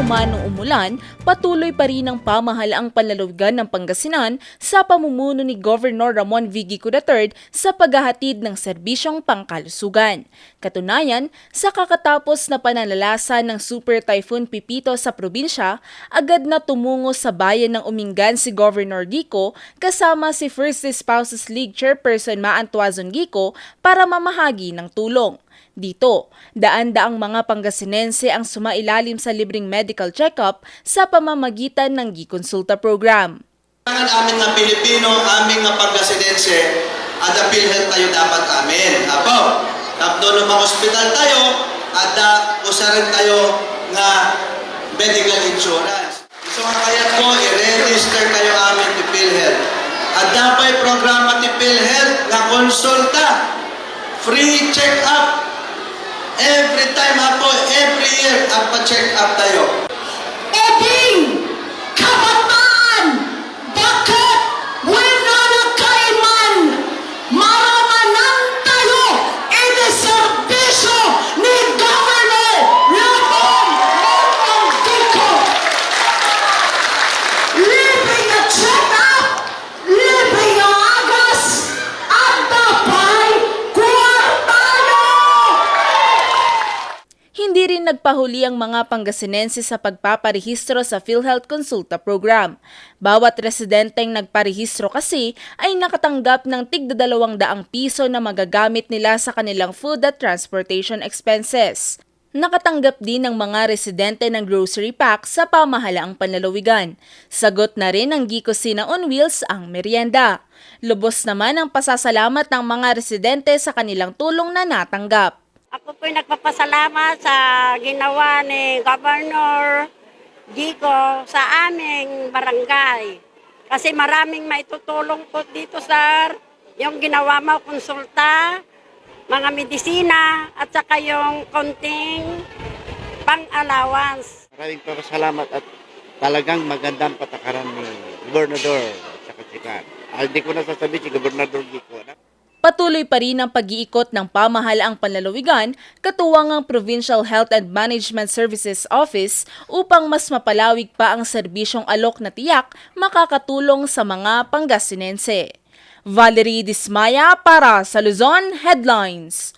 man o umulan, patuloy pa rin ang pamahalaang panlalawigan ng Pangasinan sa pamumuno ni Governor Ramon V. III sa paghahatid ng serbisyong pangkalusugan. Katunayan, sa kakatapos na pananalasa ng Super Typhoon Pipito sa probinsya, agad na tumungo sa bayan ng Umingan si Governor Gico kasama si First Spouses League Chairperson Maan Tuazon Gico para mamahagi ng tulong. Dito, daan-daang mga Pangasinense ang sumailalim sa libreng medical check-up sa pamamagitan ng Gikonsulta program. Kailangan amin nga Pilipino, aming nga pagkasidense, ada PhilHealth tayo dapat amin. Apo, tapno ng mga ospital tayo, ada usarin tayo nga medical insurance. So kaya ko, i-register kayo amin ti PhilHealth. At dapat programa ti PhilHealth nga konsulta, free check-up. Every time apo, every year, apa-check up Hindi rin nagpahuli ang mga Pangasinense sa pagpaparehistro sa PhilHealth Consulta Program. Bawat residenteng nagparehistro kasi ay nakatanggap ng tigda dalawang daang piso na magagamit nila sa kanilang food at transportation expenses. Nakatanggap din ng mga residente ng grocery pack sa pamahalaang panlalawigan. Sagot na rin ng Gicosina on Wheels ang merienda. Lubos naman ang pasasalamat ng mga residente sa kanilang tulong na natanggap. Ako po'y nagpapasalamat sa ginawa ni Governor Gico sa aming barangay. Kasi maraming maitutulong po dito, sir. Yung ginawa mo, konsulta, mga medisina, at saka yung konting pang-allowance. Maraming papasalamat at talagang magandang patakaran ni Gobernador at saka si Kan. Ah, hindi ko nasasabi si Gobernador Gico. Patuloy pa rin ang pag-iikot ng pamahalaang panlalawigan katuwang ang Provincial Health and Management Services Office upang mas mapalawig pa ang serbisyong alok na tiyak makakatulong sa mga Pangasinense. Valerie Dismaya para sa Luzon Headlines.